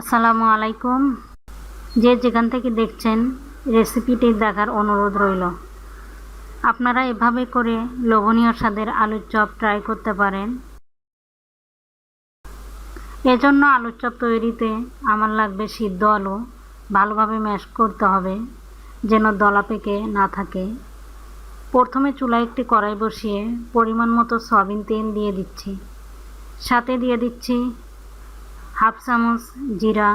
আসসালামু আলাইকুম। যে যেখান থেকে দেখছেন, রেসিপিটি দেখার অনুরোধ রইল। আপনারা এভাবে করে লোভনীয় স্বাদের আলুর চপ ট্রাই করতে পারেন। এজন্য আলুর চপ তৈরিতে আমার লাগবে সিদ্ধ আলু। ভালোভাবে ম্যাশ করতে হবে, যেন দলা পেকে না থাকে। প্রথমে চুলায় একটি কড়াই বসিয়ে পরিমাণ মতো সয়াবিন তেল দিয়ে দিচ্ছি। সাথে দিয়ে দিচ্ছি হাফ চামচ জিরা,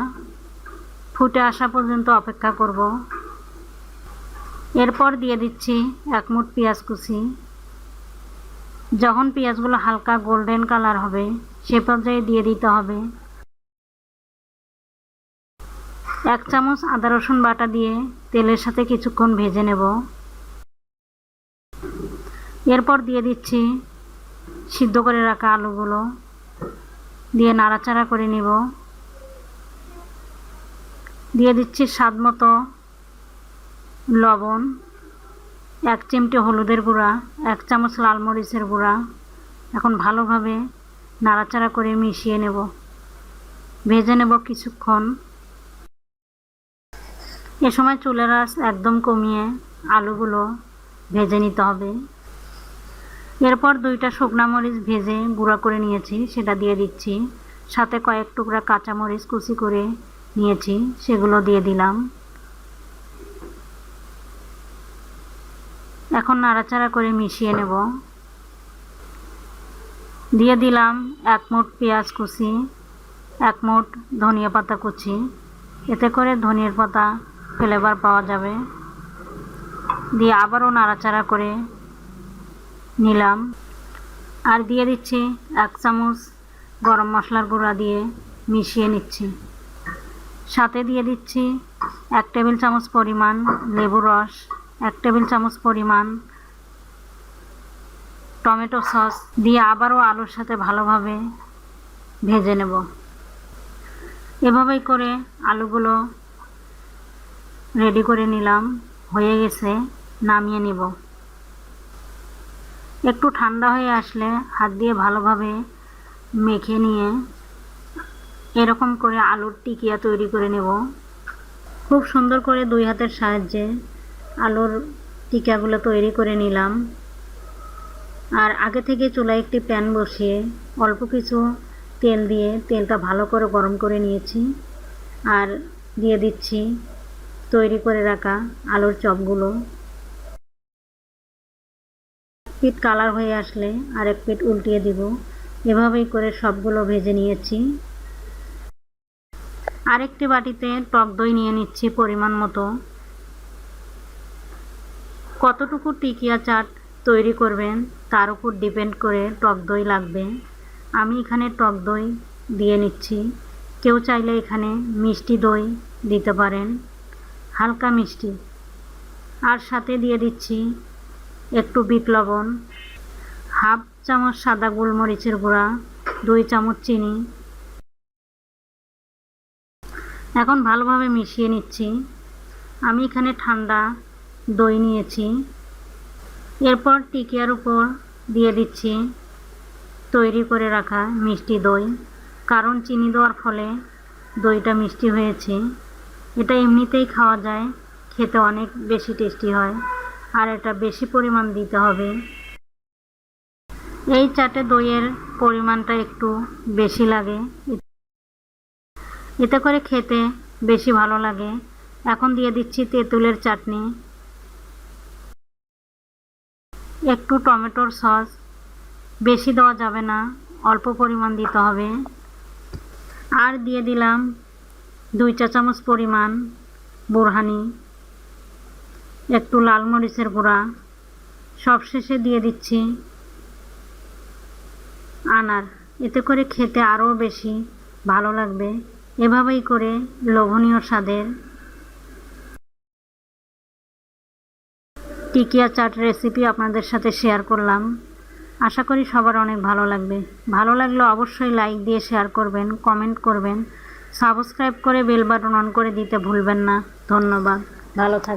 ফুটে আসা পর্যন্ত অপেক্ষা করব। এরপর দিয়ে দিচ্ছি এক মুঠ পেঁয়াজ কুচি। যখন পেঁয়াজগুলো হালকা গোল্ডেন কালার হবে, সে পর্যায়ে দিয়ে দিতে হবে এক চামচ আদা রসুন বাটা দিয়ে তেলের সাথে কিছুক্ষণ ভেজে নেব। এরপর দিয়ে দিচ্ছি সিদ্ধ করে রাখা আলুগুলো। দিয়ে নাড়াচাড়া করে নিব। দিয়ে দিচ্ছি স্বাদ মতো লবণ, এক চিমটে হলুদের গুঁড়া, এক চামচ লাল মরিচের গুঁড়া। এখন ভালোভাবে নাড়াচাড়া করে মিশিয়ে নেব। ভেজে নেব কিছুক্ষণ। এ সময় চুলের আঁচ একদম কমিয়ে আলুগুলো ভেজে নিতে হবে। এরপর দুইটা শুকনা মরিচ ভেজে গুঁড়া করে নিয়েছি, সেটা দিয়ে দিচ্ছি। সাথে কয়েক টুকরা কাঁচা মরিচ কুচি করে নিয়েছি, সেগুলো দিয়ে দিলাম। এখন নাড়াচাড়া করে মিশিয়ে নেব। দিয়ে দিলাম এক মুঠ পেঁয়াজ কুচি, এক মুঠ ধনিয়া পাতা কুচি। এতে করে ধনিয়ার পাতা ফ্লেভার পাওয়া যাবে। দিয়ে আবারও নাড়াচাড়া করে নিলাম। আর দিয়ে দিচ্ছি এক চামচ গরম মশলার গুঁড়া দিয়ে মিশিয়ে নিচ্ছি। সাথে দিয়ে দিচ্ছি এক টেবিল চামচ পরিমাণ লেবু রস, এক টেবিল চামচ পরিমাণ টমেটো সস দিয়ে আবারও আলুর সাথে ভালোভাবে ভেজে নেব। এভাবেই করে আলুগুলো রেডি করে নিলাম, হয়ে গেছে, নামিয়ে নিব। একটু ঠান্ডা হয়ে আসলে হাত দিয়ে ভালোভাবে মেখে নিয়ে এরকম করে আলুর টিকিয়া তৈরি করে নেব। খুব সুন্দর করে দুই হাতের সাহায্যে আলুর টিকাগুলো তৈরি করে নিলাম। আর আগে থেকে চুলায় একটি প্যান বসিয়ে অল্প কিছু তেল দিয়ে তেলটা ভালো করে গরম করে নিয়েছি আর দিয়ে দিচ্ছি তৈরি করে রাখা আলুর চপগুলো। পিঠ কালার হয়ে আসলে আরেক পিঠ উল্টিয়ে দিব। এভাবেই করে সবগুলো ভেজে নিয়েছি। আরেকটি বাটিতে টক দই নিয়ে নিচ্ছি পরিমাণ মতো। কতটুকু টিকিয়া চাট তৈরি করবেন তার উপর ডিপেন্ড করে টক দই লাগবে। আমি এখানে টক দই দিয়ে নিচ্ছি। কেউ চাইলে এখানে মিষ্টি দই দিতে পারেন। হালকা মিষ্টি। আর সাথে দিয়ে দিচ্ছি একটু বিট লবণ, হাফ চামচ সাদা গোলমরিচের গুঁড়া, দুই চামচ চিনি। এখন ভালোভাবে মিশিয়ে নিচ্ছি। আমি এখানে ঠান্ডা দই নিয়েছি। এরপর টিকিয়ার উপর দিয়ে দিচ্ছি তৈরি করে রাখা মিষ্টি দই, কারণ চিনি দেওয়ার ফলে দইটা মিষ্টি হয়েছে। এটা এমনিতেই খাওয়া যায়, খেতে অনেক বেশি টেস্টি হয়। আর এটা বেশি পরিমাণ দিতে হবে। এই চাটে দইয়ের পরিমাণটা একটু বেশি লাগে। এতে করে খেতে বেশি ভালো লাগে। এখন দিয়ে দিচ্ছি তেঁতুলের চাটনি। একটু টমেটোর সস। বেশি দেওয়া যাবে না, অল্প পরিমাণ দিতে হবে। আর দিয়ে দিলাম দুই চা চামচ পরিমাণ বোরহানি। একটু লাল মরিচের গুঁড়া। সবশেষে দিয়ে দিচ্ছি আনার। এতে করে খেতে আরও বেশি ভালো লাগবে। এভাবেই করে লোভনীয় স্বাদের টিকিয়া চাট রেসিপি আপনাদের সাথে শেয়ার করলাম। আশা করি সবার অনেক ভালো লাগবে। ভালো লাগলে অবশ্যই লাইক দিয়ে শেয়ার করবেন, কমেন্ট করবেন। সাবস্ক্রাইব করে বেল বাটন অন করে দিতে ভুলবেন না। ধন্যবাদ। ভালো থাক